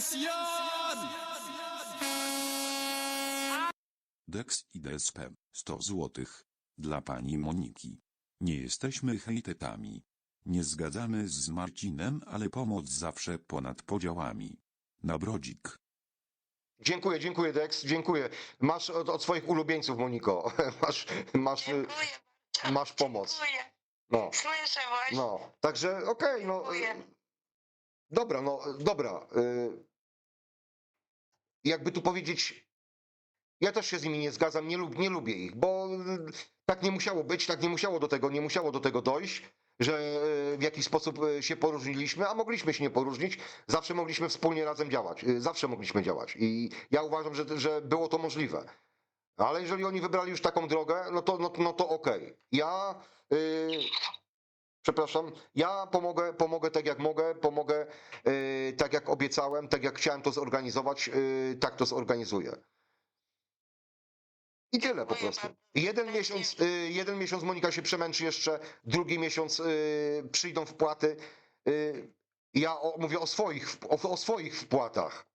Attention! Dex i DSP 100 złotych. Dla pani Moniki. Nie jesteśmy hejtetami. Nie zgadzamy z Marcinem, ale pomoc zawsze ponad podziałami. Na brodzik. Dziękuję, dziękuję Dex, dziękuję. Masz od, od swoich ulubieńców, Moniko. Masz, masz, Dziękuję masz pomoc. Dziękuję. no, Słyszę właśnie. no. Także okej, no. Dziękuję. Dobra, no, dobra. y, Jakby tu powiedzieć, ja też się z nimi nie zgadzam, nie, lub, nie lubię ich, bo y, tak nie musiało być, tak nie musiało do tego, nie musiało do tego dojść, że y, w jakiś sposób y, się poróżniliśmy, a mogliśmy się nie poróżnić, zawsze mogliśmy wspólnie razem działać, y, zawsze mogliśmy działać i ja uważam, że, że było to możliwe. Ale jeżeli oni wybrali już taką drogę, no to, no, no to okej. Ja, y, przepraszam, ja pomogę, pomogę tak jak mogę, pomogę y, tak jak obiecałem, tak jak chciałem to zorganizować, y, tak to zorganizuję. I tyle po prostu. Jeden miesiąc, y, jeden miesiąc Monika się przemęczy jeszcze, drugi miesiąc y, przyjdą wpłaty. Y, ja o, mówię o swoich, o, o swoich wpłatach.